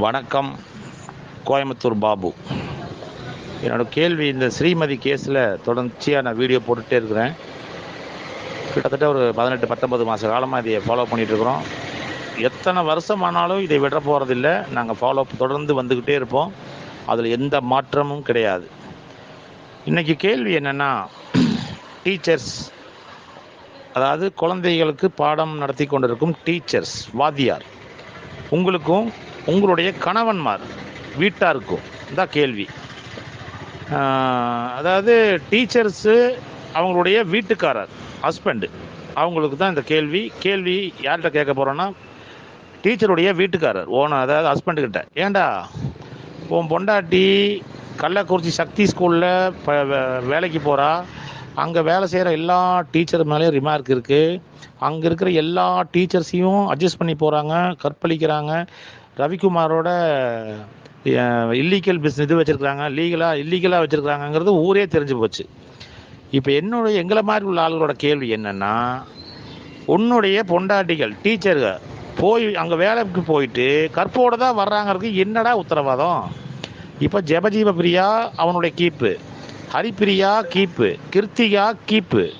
வணக்கம் கோயம்புத்தூர் பாபு. என்னோட கேள்வி இந்த ஸ்ரீமதி கேஸில் தொடர்ச்சியாக நான் வீடியோ போட்டுகிட்டே இருக்கிறேன். கிட்டத்தட்ட ஒரு பதினெட்டு பத்தொன்பது மாத காலமாக இதை ஃபாலோ பண்ணிகிட்ருக்குறோம் எத்தனை வருஷம் ஆனாலும் இதை விட போகிறதில்ல நாங்கள் ஃபாலோ தொடர்ந்து வந்துக்கிட்டே இருப்போம். அதில் எந்த மாற்றமும் கிடையாது. இன்றைக்கி கேள்வி என்னென்னா டீச்சர்ஸ் அதாவது குழந்தைகளுக்கு பாடம் நடத்தி கொண்டிருக்கும் டீச்சர்ஸ் வாத்தியார் உங்களுக்கும் உங்களுடைய கணவன்மார் வீட்டாருக்கும் தான் கேள்வி. அதாவது டீச்சர்ஸு அவங்களுடைய வீட்டுக்காரர் ஹஸ்பண்டு. அவங்களுக்கு தான் இந்த கேள்வி. கேள்வி யார்கிட்ட கேட்க போகிறோன்னா டீச்சருடைய வீட்டுக்காரர் ஓனர் அதாவது ஹஸ்பண்டுக்கிட்ட ஏண்டா உன் பொண்டாட்டி கள்ளக்குறிச்சி சக்தி ஸ்கூலில் ப வே- வேலைக்கு போகிறா அங்கே வேலை செய்கிற எல்லா டீச்சர் மேலேயும் ரிமார்க் இருக்குது அங்கே இருக்கிற எல்லா டீச்சர்ஸையும் அட்ஜஸ்ட் பண்ணி போகிறாங்க கற்பழிக்கிறாங்க. ரவிக்குமாரோட இல்லீகல் பிஸ்னஸ் இது வச்சுருக்குறாங்க லீகலாக இல்லீகலாக வச்சுருக்காங்கங்கிறது ஊரே தெரிஞ்சு போச்சு. இப்போ என்னுடைய எங்களை மாதிரி உள்ள ஆளுகளோட கேள்வி என்னென்னா உன்னுடைய பொண்டாட்டிகள் டீச்சர்கள் போய் அங்கே வேலைக்கு போயிட்டு கற்போடு தான் வர்றாங்கிறதுக்கு என்னடா உத்தரவாதம்? இப்போ ஜெபஜீவ பிரியா அவனுடைய கீப்பு. ஹரிப்பிரியா கீப்பு. கிருத்திகா கீப்பு.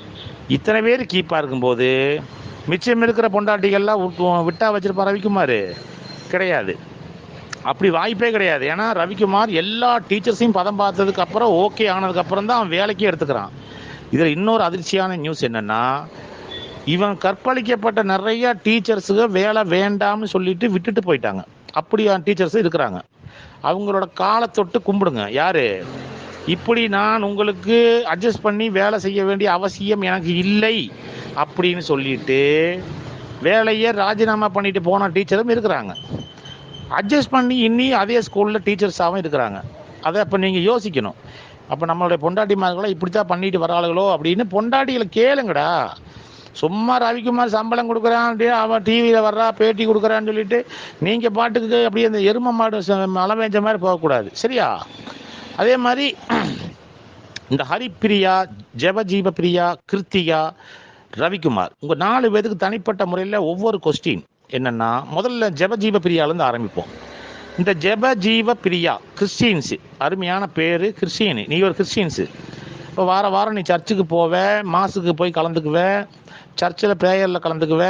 இத்தனை பேர் கீப்பாக இருக்கும்போது மிச்சம் இருக்கிற பொண்டாட்டிகள்லாம் விட்டு- விட்டா வச்சிருப்பா ரவிக்குமார். கிடையாது. அப்படி வாய்ப்பே கிடையாது. ஏன்னா ரவிக்குமார் எல்லா டீச்சர்ஸையும் பதம் பார்த்ததுக்கு அப்புறம் ஓகே ஆனதுக்கப்புறம் தான் அவன் வேலைக்கே எடுத்துக்கிறான். இதில் இன்னொரு அதிர்ச்சியான நியூஸ் என்னென்னா இவன் கற்பழிக்கப்பட்ட நிறைய டீச்சர்ஸுக்கு வேலை வேண்டாம்னு சொல்லிட்டு விட்டுட்டு போயிட்டாங்க. அப்படியா டீச்சர்ஸ் இருக்கிறாங்க. அவங்களோட காலை தொட்டு கும்பிடுங்க. யாரு? இப்படி நான் உங்களுக்கு அட்ஜஸ்ட் பண்ணி வேலை செய்ய வேண்டிய அவசியம் எனக்கு இல்லை அப்படின்னு சொல்லிட்டு வேலையை ராஜினாமா பண்ணிட்டு போன டீச்சரும் இருக்கிறாங்க. அட்ஜஸ்ட் பண்ணி இன்னி அதே ஸ்கூலில் டீச்சர்ஸாகவும் இருக்கிறாங்க. அதை அப்போ நீங்கள் யோசிக்கணும். அப்போ நம்மளுடைய பொண்டாட்டிமார்களை இப்படி தான் பண்ணிட்டு வராளுகளோ அப்படின்னு பொண்டாட்டிகளை கேளுங்கடா. சும்மா ரவிக்குமார் சம்பளம் கொடுக்குறான் அப்படியே அவன் டிவியில் வர்றா பேட்டி கொடுக்குறான்னு சொல்லிட்டு நீங்கள் பாட்டுக்கு அப்படியே அந்த எரும மாடு ச- மழை பெஞ்ச மாதிரி போகக்கூடாது. சரியா? அதே மாதிரி இந்த ஹரிப்பிரியா ஜெபஜீப பிரியா கிருத்திகா ரவிக்குமார் உங்கள் நாலு பேருக்கு தனிப்பட்ட முறையில் ஒவ்வொரு கொஸ்டின் என்னன்னா முதல்ல ஜெபஜீவ பிரியாலேருந்து ஆரம்பிப்போம். இந்த ஜெபஜீவ பிரியா கிறிஸ்டின்ஸு அருமையான பேர் கிறிஸ்டியனு நீ ஒரு கிறிஸ்டின்ஸு. இப்போ வார வாரம் நீ சர்ச்சுக்கு போவ மாசுக்கு போய் கலந்துக்குவ சர்ச்சில் ப்ரேயரில் கலந்துக்குவ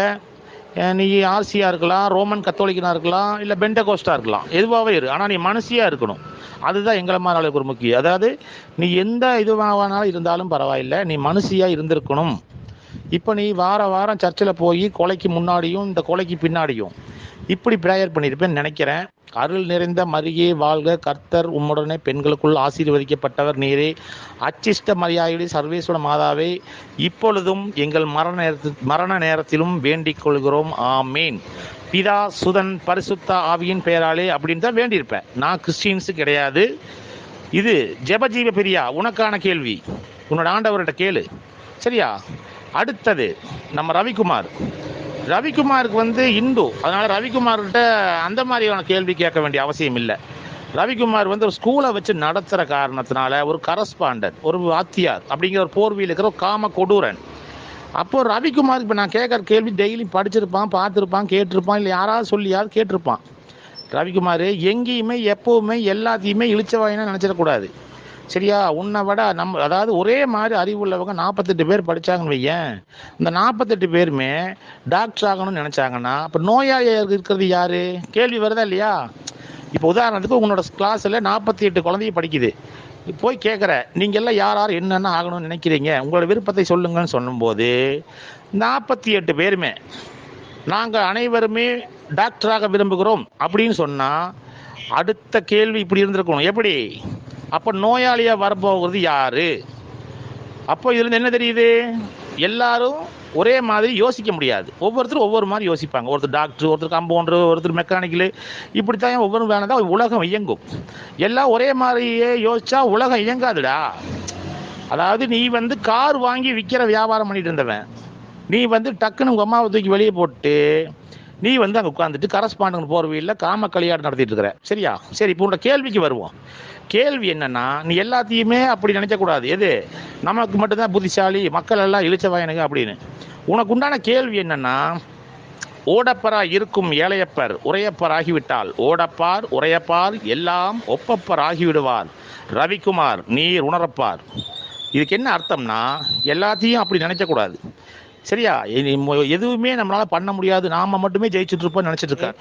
நீ ஆர்சியாக இருக்கலாம் ரோமன் கத்தோலிக்கனாக இருக்கலாம் இல்லை பெண்டகோஸ்டாக இருக்கலாம். எதுவாகவே இரு. ஆனால் நீ மனசியாக இருக்கணும். அதுதான் எங்களை மாதிரி ஆளுக்கு ஒரு முக்கியம். அதாவது நீ எந்த இதுவானாலும் இருந்தாலும் பரவாயில்லை. நீ மனுஷியாக இருந்திருக்கணும். இப்போ நீ வார வாரம் சர்ச்சில் போய் கொலைக்கு முன்னாடியும் இந்த கொலைக்கு பின்னாடியும் இப்படி ப்ரேயர் பண்ணியிருப்பேன்னு நினைக்கிறேன். அருள் நிறைந்த மரியே வாழ்க கர்த்தர் உம்முடனே பெண்களுக்குள் ஆசீர்வதிக்கப்பட்டவர் நீரே. அச்சிஷ்ட மரியாதை சர்வேஸ்வர மாதாவே இப்பொழுதும் எங்கள் மரண நேரத்தில் மரண நேரத்திலும் வேண்டிக் கொள்கிறோம். ஆமேன். பிதா சுதன் பரிசுத்த ஆவியின் பெயராலே அப்படின்னு தான் வேண்டியிருப்பேன். நான் கிறிஸ்டின்ஸு கிடையாது. இது ஜெபஜீவ பிரியா உனக்கான கேள்வி. உன்னோட ஆண்டவர்கிட்ட கேளு. சரியா? அடுத்தது நம்ம ரவிக்குமார். ரவிக்குமாருக்கு வந்து இந்து. அதனால ரவிக்குமார்கிட்ட அந்த மாதிரியான கேள்வி கேட்க வேண்டிய அவசியம் இல்லை. ரவிக்குமார் வந்து ஒரு ஸ்கூலை வச்சு நடத்துகிற காரணத்தினால ஒரு கரஸ்பாண்டன்ட் ஒரு வாத்தியார் அப்படிங்கிற ஒரு போர்வியில் இருக்கிற ஒரு காம கொடூரன். அப்போ ரவிக்குமார் இப்போ நான் கேட்குற கேள்வி டெய்லி படிச்சிருப்பான் பார்த்துருப்பான் கேட்டிருப்பான் இல்லை யாராவது சொல்லியாவது கேட்டிருப்பான். ரவிக்குமார் எங்கேயுமே எப்போவுமே எல்லாத்தையுமே இழிச்சவாயினா நினச்சிடக்கூடாது. சரியா? உன்னை விட நம்ம அதாவது ஒரே மாதிரி அறிவு உள்ளவங்க நாற்பத்தெட்டு பேர் படிச்சாங்கன்னு வையேன். இந்த நாற்பத்தெட்டு பேருமே டாக்டர் ஆகணும்னு நினச்சாங்கன்னா அப்போ நோயாளியாக இருக்கிறது யாரு? கேள்வி வருதா இல்லையா? இப்போ உதாரணத்துக்கு உங்களோட கிளாஸில் நாற்பத்தி எட்டு குழந்தைய படிக்குது. போய் கேட்குற நீங்கள் எல்லாம் யார் யார் என்னென்ன ஆகணும்னு நினைக்கிறீங்க? உங்களோட விருப்பத்தை சொல்லுங்கன்னு சொல்லும்போது நாற்பத்தி எட்டு பேருமே நாங்கள் அனைவருமே டாக்டராக விரும்புகிறோம். அப்படின்னு சொன்னால் அடுத்த கேள்வி இப்படி இருந்திருக்கணும். எப்படி? அப்போ நோயாளியாக வரப்போகிறது யாரு? அப்போ இதுலேருந்து என்ன தெரியுது? எல்லாரும் ஒரே மாதிரி யோசிக்க முடியாது. ஒவ்வொருத்தரும் ஒவ்வொரு மாதிரி யோசிப்பாங்க. ஒருத்தர் டாக்டர் ஒருத்தர் கம்பவுண்டர் ஒருத்தர் மெக்கானிக்கலு இப்படித்தான் ஒவ்வொரு வேலை தான் உலகம் இயங்கும். எல்லாம் ஒரே மாதிரியே யோசிச்சா உலகம் இயங்காதுடா. அதாவது நீ வந்து கார் வாங்கி விற்கிற வியாபாரம் பண்ணிட்டு இருந்தவன். நீ வந்து டக்குன்னு உங்கள் அம்மாவை தூக்கி வெளியே போட்டு நீ வந்து அங்கே உட்காந்துட்டு கரஸ்பாண்டன்ட் போர்வையில் காம கல்யாணம் நடத்திட்டு இருக்கிற. சரியா? சரி இப்போ உன்னோட கேள்விக்கு வருவோம். கேள்வி என்னன்னா நீ எல்லாத்தையுமே அப்படி நினைக்கக்கூடாது எது? நமக்கு மட்டும்தான் புத்திசாலி மக்கள் எல்லாம் இழிச்சவாயனுங்க அப்படின்னு. உனக்கு உண்டான கேள்வி என்னன்னா ஓடப்பரா இருக்கும் ஏழையப்பர் உரையப்பர் ஆகிவிட்டால் ஓடப்பார் உரையப்பார் எல்லாம் ஒப்பப்பர் ஆகிவிடுவார் ரவிக்குமார் நீர் உணரப்பார். இதுக்கு என்ன அர்த்தம்னா எல்லாத்தையும் அப்படி நினைக்கக்கூடாது சரியா? எதுவுமே நம்மளால பண்ண முடியாது. நாம மட்டுமே ஜெயிச்சுட்டு இருப்போம் நினைச்சிட்டு இருக்காரு.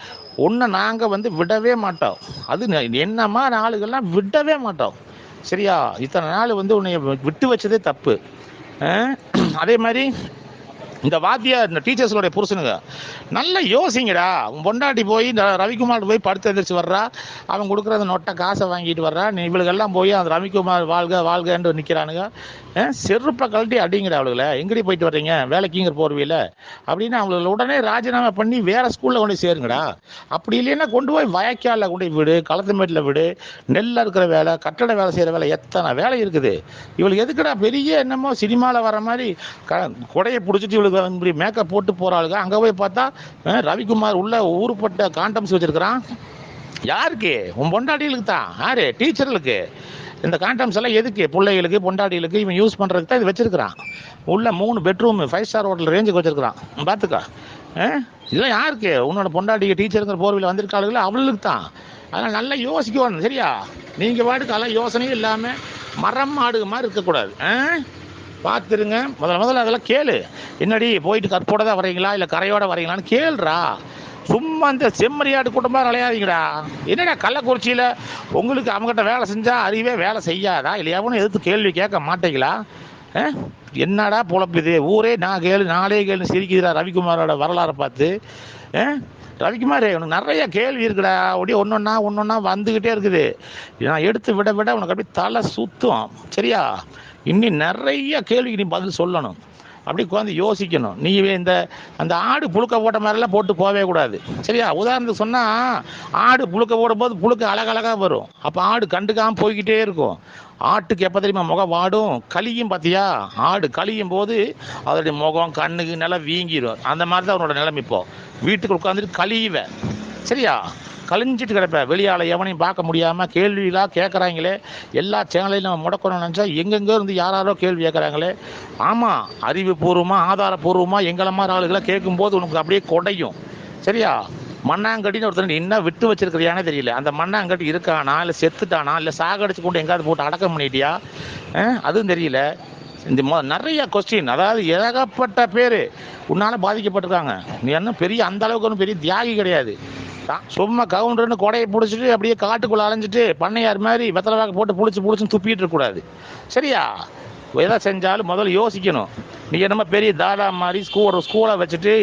ஒன்னு நாங்க வந்து விடவே மாட்டோம். அது என்னமா நாளுகள்லாம் விடவே மாட்டோம். சரியா? இத்தனை நாள் வந்து உன்னை விட்டு வச்சதே தப்பு. அதே மாதிரி இந்த வாத்தியார் இந்த டீச்சர்ஸுடைய புருஷனுங்க நல்லா யோசிங்கடா. உன் பொண்டாட்டி போய் இந்த ரவிக்குமார் போய் படுத்து எழுந்திரிச்சு வர்றா. அவன் கொடுக்குற அந்த நொட்டை காசை வாங்கிட்டு வர்றா. நீ இவளுக்கெல்லாம் போய் அந்த ரவிக்குமார் வாழ்க வாழ்கன்னு நிற்கிறானுங்க செருப்பை கழட்டி அடிங்கடா அவளுகளை. எங்கடி போயிட்டு வர்றீங்க? வேலைக்குங்கிற போர்வியில் அப்படின்னு அவங்கள உடனே ராஜினாமா பண்ணி வேற ஸ்கூலில் கொண்டு போய் சேருங்கடா. அப்படி இல்லைன்னா கொண்டு போய் வயக்காலில் கொண்டு போய் விடு. களத்துமேட்டில் விடு. நெல்ல இருக்கிற வேலை கட்டட வேலை செய்கிற வேலை எத்தனை வேலை இருக்குது. இவளுக்கு எதுக்குடா பெரிய என்னமோ சினிமாவில் வர மாதிரி க கொடையை பிடிச்சிட்டு இவளுக்கு இப்படி மேக்கப் போட்டு போகிறாளுங்க அங்கே போய் பார்த்தா ரவிக்குமார் உள்ள ஊருப்பட்ட காண்டம்ஸ் வச்சிருக்கிறான். யாருக்கு? உன் பொண்டாட்டிகளுக்கு தான். யாரு? டீச்சர்களுக்கு. இந்த காண்டம்ஸ் எல்லாம் எதுக்கு? பிள்ளைகளுக்கு பொண்டாட்டிகளுக்கு இவன் யூஸ் பண்ணுறதுக்கு தான் இது வச்சிருக்கிறான். உள்ள மூணு பெட்ரூம் ஃபைவ் ஸ்டார் ஹோட்டல் ரேஞ்சுக்கு வச்சிருக்கிறான். பார்த்துக்கா. இதெல்லாம் யாருக்கு? உன்னோட பொண்டாட்டிக்கு டீச்சருங்கிற போர்வையில் வந்திருக்காளுங்களோ அவளுக்கு தான். அதனால் நல்லா யோசிக்கணும். சரியா? நீங்கள் பாட்டுக்கு அதெல்லாம் யோசனையும் இல்லாமல் மரம் மாடுக மாதிரி இருக்கக்கூடாது. ஆ? பார்த்துருங்க. முதல்ல முதல்ல அதெல்லாம் கேளு. என்னடி போயிட்டு கற்போட தான் வரீங்களா இல்லை கரையோட வரீங்களான்னு கேளுடா. சும்மா இந்த செம்மறியாடு கூட்டமாக விளையாதீங்கடா என்னடா கள்ளக்குறிச்சியில் உங்களுக்கு அவங்ககிட்ட வேலை செஞ்சால் அறிவே வேலை செய்யாதா? இல்லை எவனும் எதிர்த்து கேள்வி கேட்க மாட்டீங்களா? ஆ? என்னடா பிழப்புது ஊரே நான் கேளு நாளே கேளு சிரிக்குதுடா ரவிக்குமாரோட வரலாறை பார்த்து. ரவிக்குமார் உனக்கு நிறைய கேள்வி இருக்குடா. அப்படியே ஒன்றொன்னா ஒன்றா வந்துக்கிட்டே இருக்குது. நான் எடுத்து விட விட உனக்கு அப்படியே தலை சுத்தும். சரியா? இன்னும் நிறைய கேள்விக்கு நீ பதில் சொல்லணும். அப்படி உட்காந்து யோசிக்கணும். நீ இந்த அந்த ஆடு புழுக்க போட்ட மாதிரிலாம் போட்டு போகவே கூடாது. சரியா? உதாரணத்துக்கு சொன்னால் ஆடு புழுக்க போடும்போது புழுக்க அழகழகாக வரும். அப்போ ஆடு கண்டுக்காமல் போய்கிட்டே இருக்கும். ஆட்டுக்கு எப்போ தெரியுமா முகம் வாடும்? கழியும் பார்த்தியா ஆடு கழியும் போது அதோடைய முகம் கண்ணுக்கு நல்லா வீங்கிடும் அந்த மாதிரி தான் அவனோட நிலைமை இப்போ. வீட்டுக்கு உட்காந்துட்டு கழியுவேன் சரியா? கழிஞ்சிட்டு கிடப்பேன் வெளியால் எவனையும் பார்க்க முடியாமல் கேள்விலாம் கேட்குறாங்களே எல்லா சேனலையும் நம்ம முடக்கணும்னு நினச்சா எங்கெங்கே இருந்து யாராரோ கேள்வி கேட்குறாங்களே ஆமாம் அறிவுபூர்வமாக ஆதாரபூர்வமாக எங்களை மாதிரி ஆளுகளை கேட்கும்போது உனக்கு அப்படியே கொடையும். சரியா? மண்ணாங்கட்டின்னு ஒருத்தர் என்ன விட்டு வச்சிருக்கிறியானே தெரியல. அந்த மண்ணாங்கட்டி இருக்கானா இல்லை செத்துட்டானா இல்லை சாகடிச்சு கொண்டு எங்காவது போட்டு அடக்கம் பண்ணிட்டியா? அதுவும் தெரியல. இந்த மொ நிறைய கொஸ்டின் அதாவது ஏகப்பட்ட பேர். உன்னால் பாதிக்கப்பட்டிருக்காங்க. நீ என்ன பெரிய அந்த அளவுக்கு ஒன்றும் பெரிய தியாகி கிடையாது. தான் சும்மா கவுண்டர்னு கொடையை பிடிச்சிட்டு அப்படியே காட்டுக்குள்ளே அலைஞ்சிட்டு பண்ணையார் மாதிரி வெத்தலை வாக்கு போட்டு பிடிச்சி பிடிச்சின்னு துப்பிட்டு இருக்கக்கூடாது. சரியா? எதை செஞ்சாலும் முதல்ல யோசிக்கணும். நீ என்னமோ பெரிய தாதா மாதிரி ஸ்கூல் ஒரு ஸ்கூலை வச்சுட்டு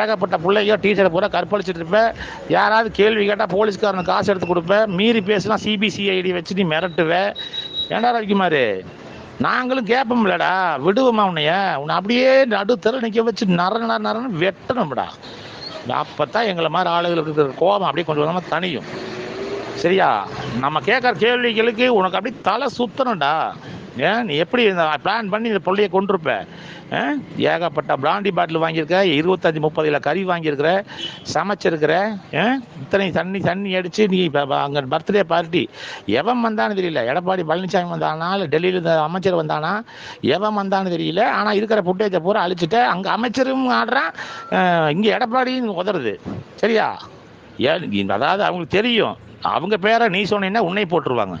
ஏகப்பட்ட பிள்ளைங்க டீச்சரை பூரா கற்பழிச்சிட்டு இருப்பேன் யாராவது கேள்வி கேட்டால் போலீஸ்காரனுக்கு காசு எடுத்து கொடுப்பேன் மீறி பேசினா சிபிசிஐடி வச்சு நீ மிரட்டுவ. ஏன்டா ரவிக்குமார்? நாங்களும் கேட்போம்லடா விடுவோமா உன்னைய? உன்னை அப்படியே நடு தெரு நிற்க வச்சு நர நர நரன்னு வெட்டணும்டா. அப்போ தான் எங்களை மாதிரி ஆளுகளுக்கு இருக்கிற கோபம் அப்படியே கொஞ்சம் கொஞ்சமாக தனியும் சரியா? நம்ம கேட்குற கேள்விகளுக்கு உனக்கு அப்படியே தலை சுத்தணும்டா. ஏன் நீ எப்படி இந்த பிளான் பண்ணி இந்த பிள்ளைய கொண்டிருப்ப ஏகப்பட்ட பிராண்டி பாட்டில் வாங்கியிருக்க இருபத்தஞ்சி முப்பது கிலோ கறி வாங்கியிருக்கிற சமைச்சிருக்கிற இத்தனை தண்ணி தண்ணி அடித்து நீ அங்கே பர்த்டே பார்ட்டி எவன் வந்தான்னு தெரியல. எடப்பாடி பழனிசாமி வந்தானா இல்லை டெல்லியில் அமைச்சர் வந்தானா எவன் வந்தான்னு தெரியல. ஆனால் இருக்கிற ஃபுட்டேஜை பூரா அழிச்சிட்டு. அங்கே அமைச்சரும் ஆடுறான் இங்கே எடப்பாடியும் உதறது. சரியா? ஏன் நீ- அதாவது அவங்களுக்கு தெரியும். அவங்க பேரை நீ சொன்னீங்கன்னா உன்னை போட்டுருவாங்க.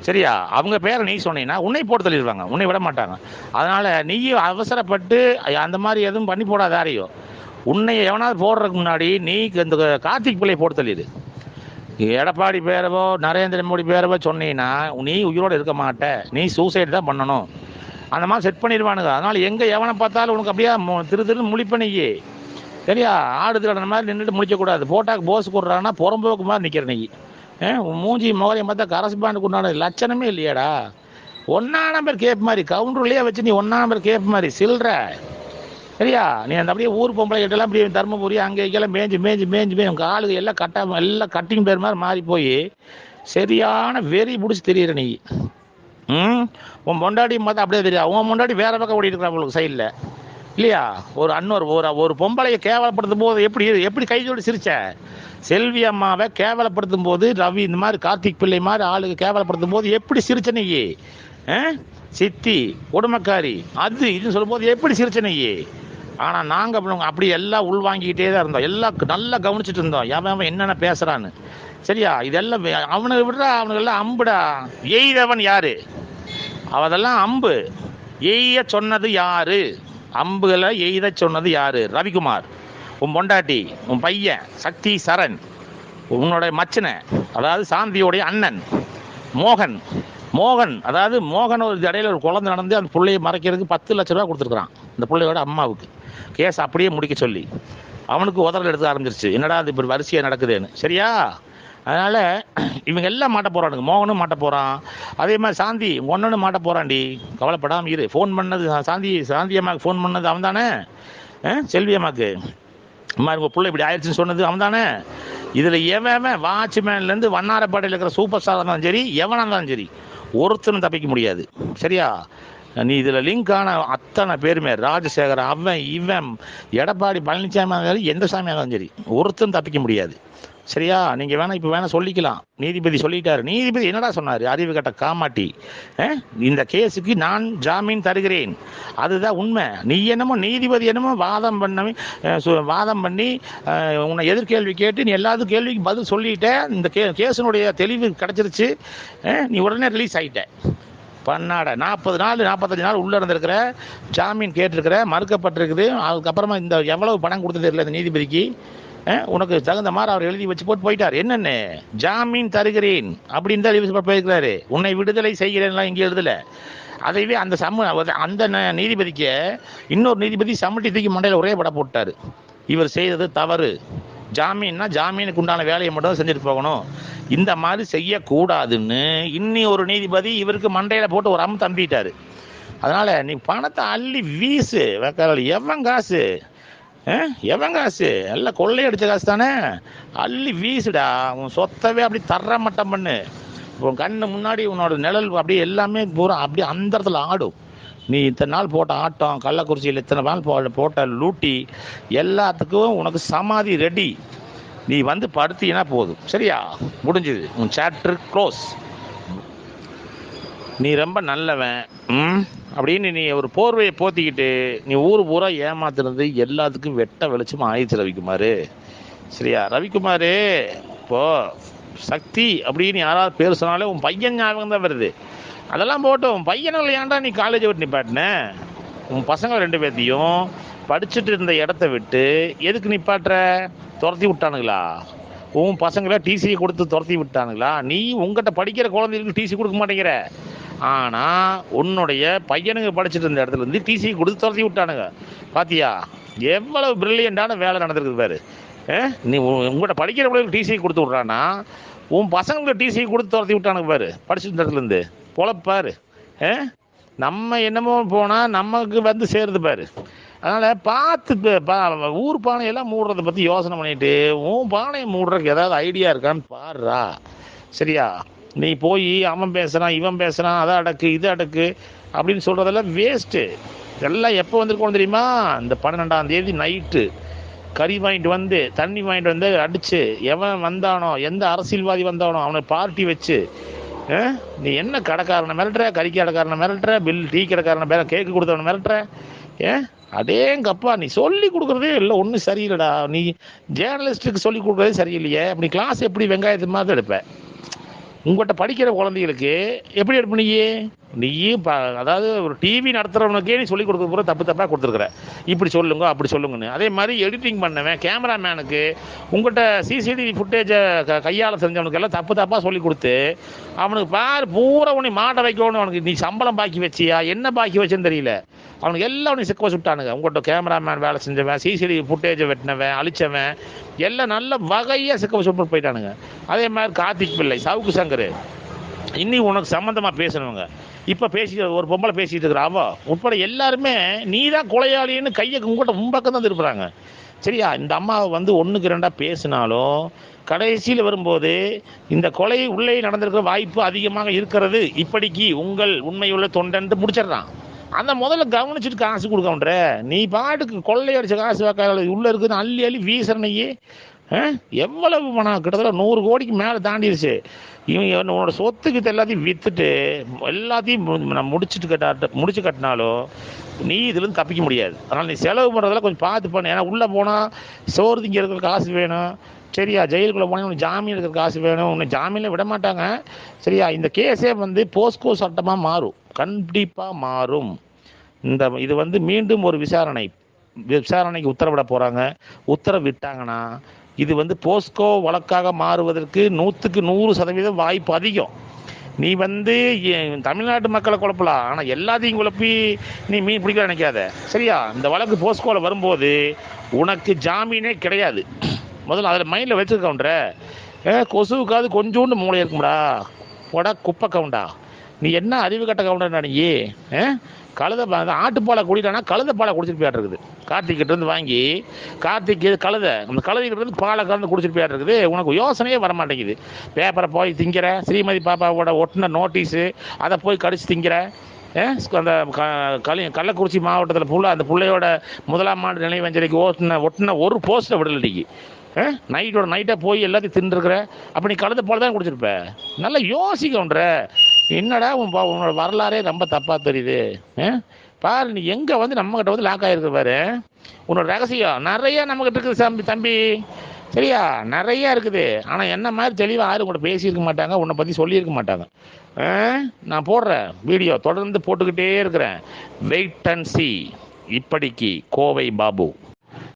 சரியா? அவங்க பேரை நீ சொன்னீங்கன்னா உன்னை போட்டு தள்ளிடுவாங்க. உன்னை விட மாட்டாங்க. அதனால நீயும் அவசரப்பட்டு அந்த மாதிரி எதுவும் பண்ணி போடாத யாரையும் உன்னை எவனாவது போடுறதுக்கு முன்னாடி நீ இந்த கார்த்திக் பிள்ளையை போட்டு தள்ளிடு. எடப்பாடி பேரவோ நரேந்திர மோடி பேரவோ சொன்னீங்கன்னா நீ உயிரோடு இருக்க மாட்ட. நீ சூசைட் தான் பண்ணணும். அந்த மாதிரி செட் பண்ணிடுவானுங்க. அதனால எங்கே எவனை பார்த்தாலும் உனக்கு அப்படியே மு- திரு திருன்னு முழிப்பனையே சரியா? ஆடு திருடன மாதிரி நின்றுட்டு முடிக்கக்கூடாது போட்டாக்கு போஸ் கொடுறான்னா புறம்போக்கு மாதிரி நிற்கிற நீ. மூஞ்சி முகரையும் பார்த்தா கரஸ்பாண்டுக்கு உண்டான லட்சணமே இல்லையாடா. ஒன்னா நம்பர் கேப் மாதிரி கவுண்டர்லேயே வச்சு நீ ஒன்னா நம்பர் கேப் மாதிரி சில்ற. சரியா? நீ அந்த அப்படியே ஊர் பொம்பளை கிட்டலாம் அப்படியே தருமபுரி அங்கே இங்கெல்லாம் மேய்ஞ்சு மேய்ஞ்சு மேஞ்சு மேய் உங்கள் ஆளுங்க எல்லாம் கட்டாம எல்லாம் கட்டிங் பேர் மாதிரி மாறி போய் சரியான வெறி பிடிச்சி தெரியுற நீ. ம்? உன் பொண்டாட்டி பார்த்தா அப்படியே தெரியாது. உன் பொண்டாட்டி வேற பக்கம் ஓடிட்டு இருக்கிறா உங்களுக்கு சைடில் இல்லையா? ஒரு அன்னொரு ஒரு ஒரு பொம்பளையை கேவலப்படுத்தும் போது எப்படி எப்படி கைதோடு சிரிச்ச? செல்வி அம்மாவை கேவலப்படுத்தும் போது ரவி இந்த மாதிரி கார்த்திக் பிள்ளை மாதிரி ஆளுங்க கேவலப்படுத்தும் போது எப்படி சிரிச்ச நீ? சித்தி உடமக்காரி அது இதுன்னு சொல்லும்போது எப்படி சிரிச்ச நீ? ஆனால் நாங்கள் அப்படி எல்லாம் உள்வாங்கிக்கிட்டே தான் இருந்தோம். எல்லாம் நல்லா கவனிச்சிட்டு இருந்தோம். எவன் அவன் என்னென்ன பேசுகிறான்னு சரியா? இதெல்லாம் வே- அவனை விடுறா அவனுக்கெல்லாம் அம்புடா. எய்தவன் யாரு? அவதெல்லாம் அம்பு. எய்ய சொன்னது யாரு? அம்புகளை எய்த சொன்னது யாரு? ரவிக்குமார். உன் பொண்டாட்டி உன் பையன் சக்தி சரண். உன்னோட மச்சனை அதாவது சாந்தியோடைய அண்ணன் மோகன். மோகன் அதாவது மோகன் ஒரு இடையில ஒரு குழந்தை நடந்து அந்த பிள்ளையை மறைக்கிறதுக்கு பத்து லட்ச ரூபா கொடுத்துருக்குறான். அந்த பிள்ளையோட அம்மாவுக்கு. கேஸ் அப்படியே முடிக்க சொல்லி. அவனுக்கு உதறல் எடுக்க ஆரம்பிச்சிருச்சு. என்னடா அது இப்படி வரிசையாக நடக்குதுன்னு. சரியா? அதனால் இவங்க எல்லாம் மாட்ட போகிறானுங்க மோகனும் மாட்ட போகிறான் அதே மாதிரி சாந்தி ஒன்னொன்னு மாட்ட போகிறான்டி கவலைப்படாமல் இரு. ஃபோன் பண்ணது சாந்தி சாந்தி அம்மாவுக்கு ஃபோன் பண்ணது அவன் தானே செல்வி அம்மாவுக்கு அம்மா உங்கள் பிள்ளை இப்படி ஆயிடுச்சுன்னு சொன்னது அவன் தானே இதில் எவன் வாட்ச்மேன்லேருந்து வண்ணாரப்பாடையில் இருக்கிற சூப்பர் ஸ்டாராக இருந்தாலும் சரி எவனாக இருந்தாலும் சரி ஒருத்தனும் தப்பிக்க முடியாது. சரியா? நீ இதில் லிங்க் ஆன அத்தனை பேருமே ராஜசேகர் அவன் இவன் எடப்பாடி பழனிசாமி இருந்தாலும் எந்த சாமியாக இருந்தாலும் சரி ஒருத்தரும் தப்பிக்க முடியாது. சரியா? நீங்கள் வேணா இப்போ வேணா சொல்லிக்கலாம். நீதிபதி சொல்லிட்டாரு. நீதிபதி என்னடா சொன்னார்? அறிவு கட்ட காமாட்டி. இந்த கேஸுக்கு நான் ஜாமீன் தருகிறேன். அதுதான் உண்மை. நீ என்னமோ நீதிபதி என்னமோ வாதம் பண்ண வாதம் பண்ணி உன்னை எதிர்கேள்வி கேட்டு நீ எல்லாத்து கேள்விக்கு பதில் சொல்லிட்ட. இந்த கே கேஸினுடைய தெளிவு கிடச்சிருச்சு. நீ உடனே ரிலீஸ் ஆயிட்ட. பண்ணாட நாற்பது நாள் நாற்பத்தஞ்சு நாள் உள்ளே இருந்திருக்கிற ஜாமீன் கேட்டிருக்கிற மறுக்கப்பட்டிருக்குது. அதுக்கப்புறமா இந்த எவ்வளவு பணம் கொடுத்தது தெரியல இந்த நீதிபதிக்கு. உனக்கு தகுந்த மாதிரி அவர் எழுதி வச்சு போட்டு போயிட்டார். என்னென்ன? ஜாமீன் தருகிறேன். அப்படின்னு தான் போயிருக்கிறாரு. உன்னை விடுதலை செய்கிறேன்லாம் இங்கே எழுதல. அதைவே அந்த சம அந்த ந- நீதிபதிக்கு இன்னொரு நீதிபதி சமட்டி தூக்கி மண்டையில் ஒரே படம் போட்டார். இவர் செய்தது தவறு. ஜாமீன்னா ஜாமீனுக்கு உண்டான வேலையை மட்டும் செஞ்சுட்டு போகணும். இந்த மாதிரி செய்யக்கூடாதுன்னு இன்னி ஒரு நீதிபதி இவருக்கு மண்டையில் போட்டு ஒரு அம் தம்பிட்டாரு. அதனால நீ பணத்தை அள்ளி வீசு எவன் காசு? எவன் காசு? எல்லாம் கொள்ளையடிச்ச காசு தானே? அள்ளி வீசுடா. உன் சொத்தவே அப்படி தர்ற மட்டம் பண்ணு. உன் கண்ணு முன்னாடி உன்னோட நிழல் அப்படியே எல்லாமே பூரா அப்படியே அந்த இடத்துல ஆடும். நீ இத்தனை நாள் போட்ட ஆட்டம் கள்ளக்குறிச்சியில் இத்தனை நாள் போ போட்ட லூட்டி எல்லாத்துக்கும் உனக்கு சமாதி ரெடி நீ வந்து படுத்தீங்கன்னா போதும். சரியா? முடிஞ்சுது. உன் சாப்டர் க்ளோஸ் நீ ரொம்ப நல்லவன். ம்? அப்படின்னு நீ ஒரு போர்வையை போத்திக்கிட்டு நீ ஊர் பூரா ஏமாத்துறது எல்லாத்துக்கும் வெட்ட வெளிச்சமாக ஆயிடுச்சு ரவிக்குமார். சரியா? ரவிக்குமார் இப்போ சக்தி அப்படின்னு யாராவது பேர் சொன்னாலே உன் பையன் ஞாபகம் தான் வருது. அதெல்லாம் போட்டு உன் பையனை ஏன்டா நீ காலேஜ் விட்டு நிப்பாட்டின உன் பசங்க ரெண்டு பேர்த்தையும் படிச்சுட்டு இருந்த இடத்த விட்டு எதுக்கு நிப்பாட்டுற துரத்தி விட்டானுங்களா? உன் பசங்களை டிசி கொடுத்து துரத்தி விட்டானுங்களா? நீ உங்கள்கிட்ட படிக்கிற குழந்தைகளுக்கு டிசி கொடுக்க மாட்டேங்கிற. ஆனால் உன்னுடைய பையனுங்க படிச்சுட்டு இருந்த இடத்துல இருந்து டிசி கொடுத்து துரத்தி விட்டானுங்க. பாத்தியா? எவ்வளவு பிரில்லியண்டான வேலை நடந்திருக்குது பாரு. நீ உ- உங்ககிட்ட படிக்கிற பிள்ளைகளுக்கு டிசி கொடுத்து விட்றானா உன் பசங்களுக்கு டிசி கொடுத்து துரத்தி விட்டானுங்க பாரு படிச்சுட்டு இடத்துலேருந்து பொழப்பாரு நம்ம என்னமோ போனால் நமக்கு வந்து சேருது பாரு. அதனால் பார்த்து பா- ஊர் பானையெல்லாம் மூடுறத பற்றி யோசனை பண்ணிட்டு உன் பானையை மூடுறதுக்கு ஏதாவது ஐடியா இருக்கான்னு பாடுறா சரியா? நீ போய் அவன் பேசுகிறான் இவன் பேசுகிறான் அதை அடக்கு இது அடக்கு அப்படின்னு சொல்கிறதெல்லாம் வேஸ்ட்டு எல்லாம் எப்போ வந்திருக்கோம் தெரியுமா? இந்த பன்னெண்டாம் தேதி நைட்டு கறி வாங்கிட்டு வந்து தண்ணி வாங்கிட்டு வந்து அடித்து எவன் வந்தானோ எந்த அரசியல்வாதி வந்தானோ அவனை பார்ட்டி வச்சு நீ என்ன கடைக்காரனை மிரட்டுற? கறி கடைக்காரனை மிரட்டுற? பில் டீ கடைக்காரனை மேலே கேக்கு கொடுத்தவனை மிரட்டுற? ஏன் அடேங்கப்பா நீ சொல்லி கொடுக்குறதே இல்லை ஒன்றும் சரியில்லைடா. நீ ஜேர்னலிஸ்ட்டுக்கு சொல்லி கொடுக்குறதே சரியில்லையே. அப்படி கிளாஸ் எப்படி வெங்காயத்து மாதிரி எடுப்பேன் உங்கள்கிட்ட படிக்கிற குழந்தைகளுக்கு எப்படி எடுப்பீங்க? நீயும் ப அதாவது ஒரு டிவி நடத்துகிறவனுக்கே நீ சொல்லி கொடுக்க பூரா தப்பு தப்பாக கொடுத்துருக்குற. இப்படி சொல்லுங்க அப்படி சொல்லுங்கன்னு. அதே மாதிரி எடிட்டிங் பண்ணவன் கேமராமேனுக்கு. உங்கள்கிட்ட சிசிடிவி ஃபுட்டேஜை க கையால் செஞ்சவனுக்கு எல்லாம் தப்பு தப்பாக சொல்லி கொடுத்து அவனுக்கு பார் பூரா உன்னை மாட்ட வைக்கணும் அவனுக்கு நீ சம்பளம் பாக்கி வச்சியா என்ன பாக்கி வச்சேன்னு தெரியல. அவனுக்கு எல்லாம் உன்னை சிக்க சுட்டானுங்க உங்கள்கிட்ட கேமராமேன் வேலை செஞ்சவன் சிசிடிவி ஃபுட்டேஜை வெட்டினவன் அழிச்சவன் எல்லாம் நல்ல வகையாக சிக்க சுட்டு போயிட்டானுங்க. அதே மாதிரி கார்த்திக் பிள்ளை சவுக்கு சங்கர். இன்னி உனக்கு சம்மந்தமாக பேசணுங்க. இப்போ பேசி ஒரு பொம்பளை பேசிட்டு இருக்கிறாவோ உட்பட எல்லாருமே நீ தான் கொலையாளின்னு கையை உங்கள்கிட்ட முன்பக்கம் தான் திருப்புறாங்க. சரியா? இந்த அம்மாவை வந்து ஒன்றுக்கு ரெண்டாக பேசினாலும் கடைசியில் வரும்போது இந்த கொலை உள்ளே நடந்திருக்கிற வாய்ப்பு அதிகமாக இருக்கிறது. இப்படிக்கு உங்கள் உண்மையுள்ள தொண்டன்ட்டு முடிச்சிடுறான். அந்த முதல்ல கவனிச்சுட்டு காசு கொடுக்கன்ற நீ பாட்டுக்கு கொள்ளையடிச்ச காசு வாக்காளர் உள்ளே இருக்குன்னு அள்ளி அள்ளி வீசுறனையே ஆ? எவ்வளவு பணம்? கிட்டத்தட்ட நூறு கோடிக்கு மேலே தாண்டிடுச்சு இவங்க உன்னோட சொத்துக்கு எல்லாத்தையும் விற்றுட்டு எல்லாத்தையும் மு- நான் முடிச்சுட்டு கட்டாட்ட முடிச்சு கட்டினாலும் நீ இதுலேருந்து தப்பிக்க முடியாது. அதனால் நீ செலவு பண்ணுறதெல்லாம் கொஞ்சம் பார்த்து பண்ணு. ஏன்னா உள்ளே போனால் சோறு திங்கிறதுக்கு காசு வேணும். சரியா ஜெயிலுக்குள்ளே போனால் உனக்கு ஜாமீன் இருக்கிற காசு வேணும். உன்னை ஜாமீனில் விட மாட்டாங்க. சரியா இந்த கேஸே வந்து போஸ்கோ சட்டமாக மாறும். கண்டிப்பாக மாறும். இந்த இது வந்து மீண்டும் ஒரு விசாரணை. விசாரணைக்கு உத்தரவிட போகிறாங்க உத்தரவிட்டாங்கன்னா இது வந்து போஸ்கோ வழக்காக மாறுவதற்கு நூற்றுக்கு நூறு சதவீதம் வாய்ப்பு அதிகம். நீ வந்து தமிழ்நாட்டு மக்களை குழப்பலாம். ஆனால் எல்லாத்தையும் குழப்பி நீ மீன் பிடிக்க நினைக்காத. சரியா? இந்த வழக்கு போஸ்கோவில் வரும்போது உனக்கு ஜாமீனே கிடையாது. முதல்ல அதில் மைண்டில் வச்சுருக்கவுன்ற ஏ கொசுவுக்காவது கொஞ்சோண்டு மூளை இருக்கும்டா. போடா குப்பை கவுண்டா. நீ என்ன அறிவு கட்ட கவுண்டா நீ? ஏ? கழுத அந்த ஆட்டுப்பாலை குடிட்டானா கழுத பாலை குடிச்சிட்டு போயிட்டு இருக்குது. இருந்து வாங்கி கார்த்திக் கழுத அந்த கழுதைகிட்ட இருந்து பாலை கலந்து குடிச்சிட்டு போயிட்டு இருக்குது. உனக்கு யோசனையே வரமாட்டேங்குது. பேப்பரை போய் திங்கிற ஸ்ரீமதி பாப்பாவோட ஒட்டின நோட்டீஸு அதை போய் கடிச்சு திங்கிற ஏ, அந்த க- களி கள்ளக்குறிச்சி மாவட்டத்தில் ஃபுல்லாக அந்த பிள்ளையோட முதலாம் ஆண்டு நினைவஞ்சலிக்கு ஓட்டின ஒட்டின ஒரு போஸ்ட்டை விடலடிக்கு நைட்டோட நைட்டாக போய் எல்லாத்தையும் தின்னுருக்குற அப்போ நீ கலந்து போல தான் குடிச்சிருப்ப. நல்லா யோசிக்கன்ற என்னடா உன் பா- உன்னோட வரலாறே ரொம்ப தப்பாக தெரியுது ஆ? பாரு நீ எங்கே வந்து நம்மக்கிட்ட வந்து லாக் ஆகிருக்கு பாரு. உன்னோட ரகசியம் நிறைய நம்மக்கிட்ட இருக்குது தம்பி தம்பி. சரியா? நிறைய இருக்குது. ஆனால் என்ன மாதிரி தெளிவாக யாரும் கூட பேசியிருக்க மாட்டாங்க உன்னை பற்றி சொல்லியிருக்க மாட்டாங்க. ஆ? நான் போடுறேன் வீடியோ தொடர்ந்து போட்டுக்கிட்டே இருக்கிறேன். வெயிட் அண்ட் சி இப்படிக்கு கோவை பாபு.